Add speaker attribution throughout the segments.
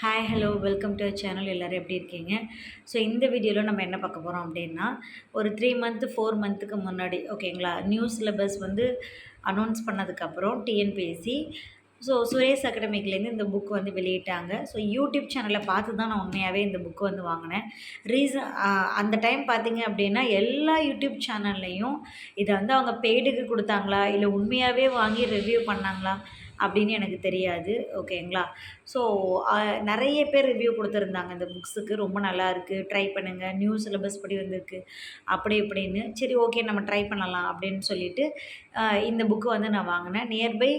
Speaker 1: Hi hello welcome to channel எல்லோரும் எப்படி இருக்கீங்க? ஸோ இந்த வீடியோவில் நம்ம என்ன பார்க்க போகிறோம் அப்படின்னா ஒரு த்ரீ மந்த்து ஃபோர் மந்த்துக்கு முன்னாடி ஓகேங்களா நியூ சிலபஸ் வந்து அனௌன்ஸ் பண்ணதுக்கப்புறம் டிஎன்பிஎஸ்சி ஸோ சுரேஷ் அகாடமிக்லேருந்து இந்த புக் வந்து வெளியிட்டாங்க. ஸோ யூடியூப் சேனலில் பார்த்து தான் நான் உண்மையாகவே இந்த புக் வந்து வாங்கினேன். ரீசன் அந்த டைம் பார்த்தீங்க அப்படின்னா எல்லா யூடியூப் சேனல்லையும் இதை வந்து அவங்க பெய்டுக்கு கொடுத்தாங்களா? இல்லை உண்மையாகவே வாங்கி ரிவ்யூ பண்ணாங்களா? அப்படின்னு எனக்கு தெரியாது. ஓகேங்களா ஸோ நிறைய பேர் ரிவ்யூ கொடுத்துருந்தாங்க இந்த புக்ஸுக்கு ரொம்ப நல்லா இருக்குது ட்ரை பண்ணுங்கள் நியூ சிலபஸ் படி வந்திருக்கு. அப்படி இப்படின்னு. சரி ஓகே நம்ம ட்ரை பண்ணலாம் அப்படின்னு சொல்லிட்டு இந்த புக்கு வந்து நான் வாங்கினேன். Nearby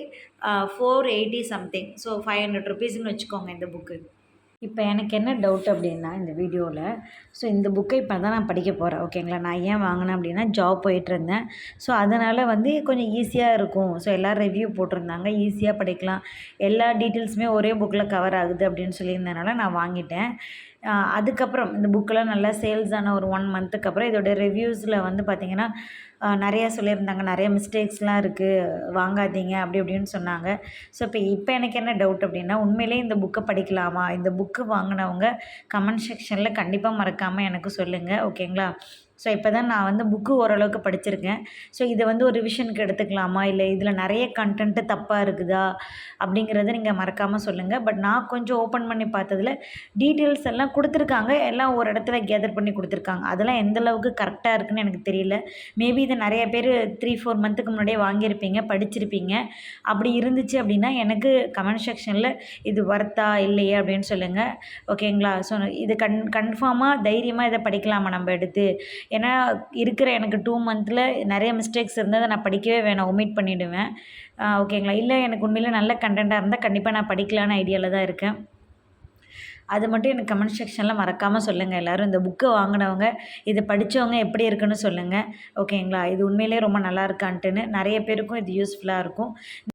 Speaker 1: four eighty something so five hundred ருபீஸ்னு வச்சுக்கோங்க இந்த புக்கு இப்போ எனக்கு என்ன டவுட் அப்படின்னா இந்த வீடியோவில் ஸோ இந்த புக்கை இப்போ தான் நான் படிக்க போகிறேன் ஓகேங்களா நான் ஏன் வாங்கினேன் அப்படின்னா ஜாப் போயிட்டுருந்தேன் ஸோ அதனால் வந்து கொஞ்சம் ஈஸியாக இருக்கும். ஸோ எல்லோரும் ரிவ்யூ போட்டிருந்தாங்க. ஈஸியாக படிக்கலாம். எல்லா டீட்டெயில்ஸுமே ஒரே புக்கில் கவர் ஆகுது அப்படின்னு சொல்லியிருந்தனால நான் வாங்கிட்டேன். அதுக்கப்புறம் இந்த புக்கெலாம் நல்லா சேல்ஸ் ஆன ஒரு ஒன் மந்த்துக்கு அப்புறம் இதோட ரிவ்யூஸில் வந்து பார்த்திங்கன்னா நிறையா சொல்லியிருந்தாங்க. நிறைய மிஸ்டேக்ஸ்லாம் இருக்குது வாங்காதீங்க அப்படி இப்படின்னு சொன்னாங்க. ஸோ இப்போ இப்போ எனக்கு என்ன டவுட் அப்படின்னா உண்மையிலே இந்த புக்கை படிக்கலாமா? இந்த புக்கு வாங்கினவங்க கமெண்ட் செக்ஷனில் கண்டிப்பாக மறக்காமல் எனக்கு சொல்லுங்கள் ஓகேங்களா ஸோ இப்போ தான் நான் வந்து புக்கு ஓரளவுக்கு படிச்சிருக்கேன். ஸோ இதை வந்து ஒரு ரிவிஷனுக்கு எடுத்துக்கலாமா? இல்லை இதில் நிறைய கண்டென்ட்டு தப்பாக இருக்குதா? அப்படிங்கிறத நீங்கள் மறக்காமல் சொல்லுங்கள் பட் நான் கொஞ்சம் ஓப்பன் பண்ணி பார்த்ததில் டீட்டெயில்ஸ் எல்லாம் கொடுத்துருக்காங்க. எல்லாம் ஒரு இடத்துல கேதர் பண்ணி கொடுத்துருக்காங்க. அதெல்லாம் எந்த அளவுக்கு கரெக்டாக இருக்குன்னு எனக்கு தெரியல. மேபி இதை நிறைய பேர் த்ரீ ஃபோர் மந்த்துக்கு முன்னாடியே வாங்கியிருப்பீங்க படிச்சிருப்பீங்க. அப்படி இருந்துச்சு அப்படின்னா எனக்கு கமெண்ட் செக்ஷனில் இது ஒர்த்தா இல்லையே அப்படின்னு சொல்லுங்கள் ஓகேங்களா ஸோ இது கன் கன்ஃபார்மாக தைரியமாக இதை படிக்கலாமா நம்ம எடுத்து? ஏன்னா இருக்கிற எனக்கு டூ மந்த்தில் நிறைய மிஸ்டேக்ஸ் இருந்ததை நான் படிக்கவே வேணாம். ஒமிட் பண்ணிவிடுவேன் ஓகேங்களா இல்லை எனக்கு உண்மையில் நல்ல கண்டென்ட்டாக இருந்தால் கண்டிப்பாக நான் படிக்கலான்னு ஐடியாவில் தான் இருக்கேன். அது மட்டும் எனக்கு கமெண்ட் செக்ஷனில் மறக்காமல் சொல்லுங்கள் எல்லோரும் இந்த புக்கை வாங்கினவங்க இதை படித்தவங்க எப்படி இருக்குன்னு சொல்லுங்கள் ஓகேங்களா இது உண்மையிலே ரொம்ப நல்லா இருக்கான்ட்டுன்னு நிறைய பேருக்கும் இது யூஸ்ஃபுல்லாக இருக்கும்.